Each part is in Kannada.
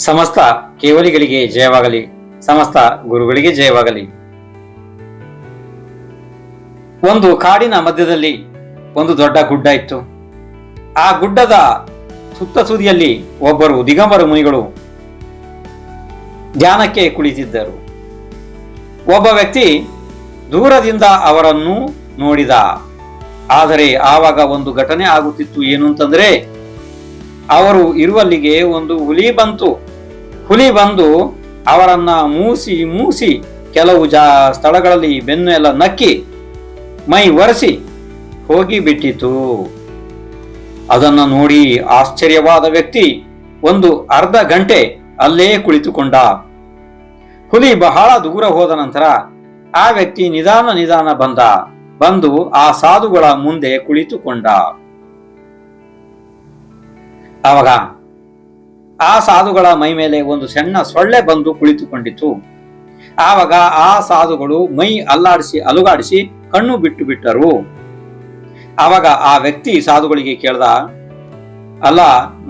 ಸಮಸ್ತ ಕೇವಲಿಗಳಿಗೆ ಜಯವಾಗಲಿ, ಸಮಸ್ತ ಗುರುಗಳಿಗೆ ಜಯವಾಗಲಿ. ಒಂದು ಕಾಡಿನ ಮಧ್ಯದಲ್ಲಿ ಒಂದು ದೊಡ್ಡ ಗುಡ್ಡ ಇತ್ತು. ಆ ಗುಡ್ಡದ ಸುತ್ತ ತುದಿಯಲ್ಲಿ ಒಬ್ಬರು ದಿಗಂಬರ ಮುನಿಗಳು ಧ್ಯಾನಕ್ಕೆ ಕುಳಿತಿದ್ದರು. ಒಬ್ಬ ವ್ಯಕ್ತಿ ದೂರದಿಂದ ಅವರನ್ನು ನೋಡಿದ. ಆದರೆ ಆವಾಗ ಒಂದು ಘಟನೆ ಆಗುತ್ತಿತ್ತು. ಏನು ಅಂತಂದ್ರೆ, ಅವರು ಇರುವಲ್ಲಿಗೆ ಒಂದು ಹುಲಿ ಬಂತು. ಹುಲಿ ಬಂದು ಅವರನ್ನ ಮೂಸಿ ಮೂಸಿ ಕೆಲವು ಜಾ ಸ್ಥಳಗಳಲ್ಲಿ ಬೆನ್ನು ಎಲ್ಲ ನಕ್ಕಿ ಮೈ ಒರೆಸಿ ಹೋಗಿ ಬಿಟ್ಟಿತು ಅದನ್ನು ನೋಡಿ ಆಶ್ಚರ್ಯವಾದ ವ್ಯಕ್ತಿ ಒಂದು ಅರ್ಧ ಗಂಟೆ ಅಲ್ಲೇ ಕುಳಿತುಕೊಂಡ. ಹುಲಿ ಬಹಳ ದೂರ ಹೋದ ನಂತರ ಆ ವ್ಯಕ್ತಿ ನಿಧಾನ ನಿಧಾನ ಬಂದ, ಬಂದು ಆ ಸಾಧುಗಳ ಮುಂದೆ ಕುಳಿತುಕೊಂಡ. ಆವಾಗ ಆ ಸಾಧುಗಳ ಮೈ ಮೇಲೆ ಒಂದು ಸಣ್ಣ ಸೊಳ್ಳೆ ಬಂದು ಕುಳಿತುಕೊಂಡಿತು ಆವಾಗ ಆ ಸಾಧುಗಳು ಮೈ ಅಲ್ಲಾಡಿಸಿ ಅಲುಗಾಡಿಸಿ ಕಣ್ಣು ಬಿಟ್ಟು ಬಿಟ್ಟರು. ಆವಾಗ ಆ ವ್ಯಕ್ತಿ ಸಾಧುಗಳಿಗೆ ಕೇಳ್ದ, ಅಲ್ಲ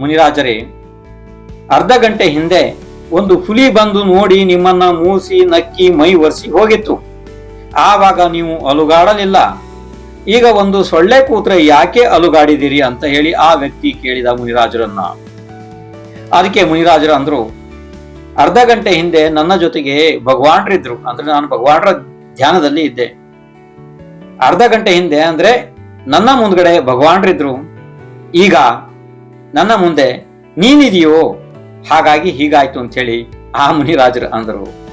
ಮುನಿರಾಜರೇ, ಅರ್ಧ ಗಂಟೆ ಹಿಂದೆ ಒಂದು ಹುಲಿ ಬಂದು ನೋಡಿ ನಿಮ್ಮನ್ನ ಮೂಸಿ, ನಕ್ಕಿ, ಮೈ ಒರೆಸಿ ಹೋಗಿತ್ತು. ಆವಾಗ ನೀವು ಅಲುಗಾಡಲಿಲ್ಲ. ಈಗ ಒಂದು ಸೊಳ್ಳೆ ಕೂತ್ರೆ ಯಾಕೆ ಅಲುಗಾಡಿದಿರಿ? ಅಂತ ಹೇಳಿ ಆ ವ್ಯಕ್ತಿ ಕೇಳಿದ ಮುನಿರಾಜರನ್ನ. ಅದಕ್ಕೆ ಮುನಿರಾಜರು ಅಂದ್ರು, ಅರ್ಧ ಗಂಟೆ ಹಿಂದೆ ನನ್ನ ಜೊತೆಗೆ ಭಗವಾನ್ರಿದ್ರು. ಅಂದ್ರೆ ನಾನು ಭಗವಾನ್ರ ಧ್ಯಾನದಲ್ಲಿ ಇದ್ದೆ. ಅರ್ಧ ಗಂಟೆ ಹಿಂದೆ ಅಂದ್ರೆ ನನ್ನ ಮುಂದ್ಗಡೆ ಭಗವಾನ್ರಿದ್ರು. ಈಗ ನನ್ನ ಮುಂದೆ ನೀನಿದೆಯೋ? ಹಾಗಾಗಿ ಹೀಗಾಯ್ತು ಅಂತ ಹೇಳಿ ಆ ಮುನಿರಾಜರು ಅಂದರು.